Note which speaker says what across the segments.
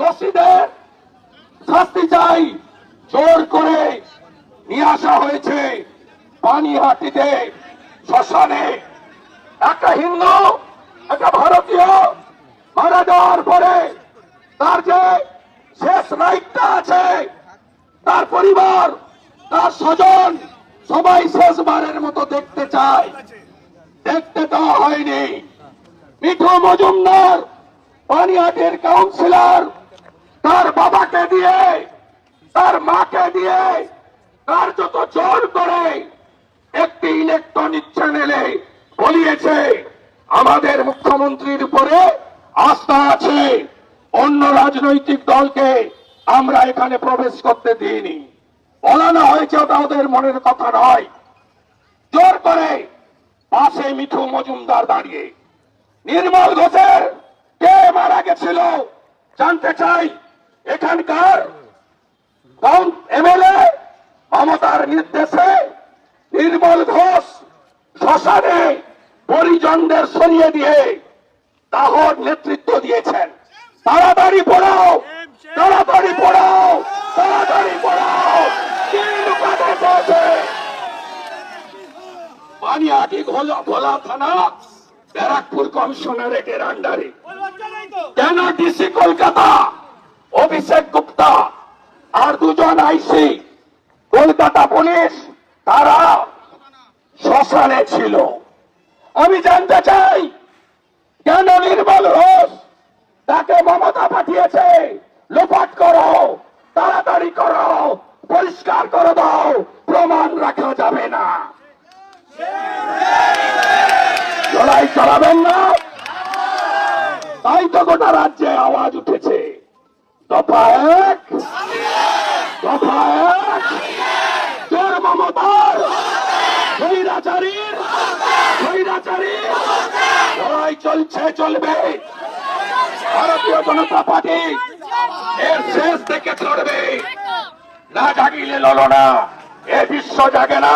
Speaker 1: দোষীদের শাস্তি চাই। জোর করে নিয়ে আসা হয়েছে পানিহাটিতে শ্মশানে। একটা হিন্দু, একটা ভারতীয় মারা যাওয়ার পরে তার যে শেষ রাইটটা আছে, তার পরিবার, তার স্বজন সবাই শেষবারের মতো দেখতে চায়। দেখতে দেওয়া হয়নি। মিঠু মজুমদার পানিহাটের কাউন্সিলর তার বাবাকে দিয়ে, তার মাকে দিয়ে তার যত জোর করে একটি ইলেকট্রনিক চ্যানেলে বলিয়েছে, আমাদের মুখ্যমন্ত্রীর উপরে আস্থা আছে, অন্য রাজনৈতিক দলকে আমরা এখানে প্রবেশ করতে দিইনি। বলানো হয়েছে ওটা ওদের মনের কথা নয়। জোর করে পাশে মিঠু মজুমদার দাঁড়িয়ে। নির্মল ঘোষের কে মারা গেছিল জানতে চাই। এখানকার এমএলএ মমতার নির্দেশে নির্মল ঘোষ শ্মশানে পরিজনদের সরিয়ে দিয়ে দাহর নেতৃত্ব দিয়েছেন। তাড়াতাড়ি পড়াও তাড়াতাড়ি পড়াও তাড়াতাড়ি পড়াও। থানা, ব্যারাকপুর কমিশনারেটের আন্ডারে। কেন ডিসি কলকাতা? অভিষেক গুপ্তা আর দুজন আইসি। কলকাতা পুলিশ, তারা শ্মশানে ছিল। আমি জানতে চাই, কেন নির্মল ঘোষ তাকে মমতা পাঠিয়েছে? লোপাট করো, তাড়াতাড়ি করো, পরিষ্কার করে দাও, প্রমাণ রাখা যাবে না। লড়াই চালাবেন না। তাই তো গোটা রাজ্যে আওয়াজ উঠেছে। দফা এক তোর মমতার। স্বৈরাচারীর স্বৈরাচারীর চলছে, চলবে। ভারতীয় জনতা পার্টি এর শেষ থেকে চড়বে। না জাগিলে লড়ো না, এ বিশ্ব জাগে না।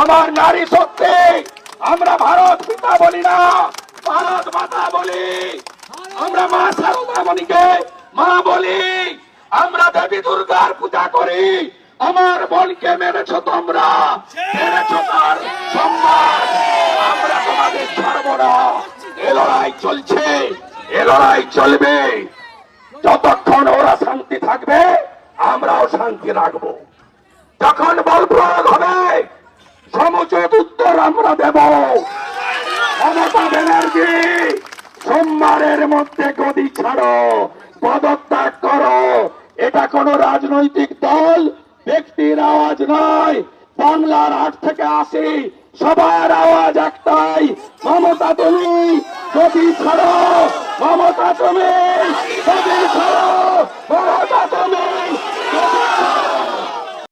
Speaker 1: আমার নারী শক্তি, আমরা ভারত পিতা বলি না, ভারত মাতা বলি। আমরা মা সারদামণিকে মা বলি, আমরা দেবী দুর্গার পূজা করি। আমার বোনকে মেরেছ তোমরা। মেরেছ তার সম্মান। আমরা তোমাদের ছাড়ব না এ লড়াই চলছে, এ লড়াই চলবে। যতক্ষণ ওরা শান্তি থাকবে, আমরাও শান্তি রাখব। যখন বল প্রয়োগ হবে, সমুচিত উত্তর আমরা দেব। মমতা ব্যানার্জি, সোমবারের মধ্যে গদি ছাড়ো। পদত্যাগ করো। এটা কোন রাজনৈতিক দল, ব্যক্তির আওয়াজ নয়। বাংলার আট থেকে আসি সবার আওয়াজ একটাই। মমতা তুমি যদি ছাড়ো, মমতা তুমি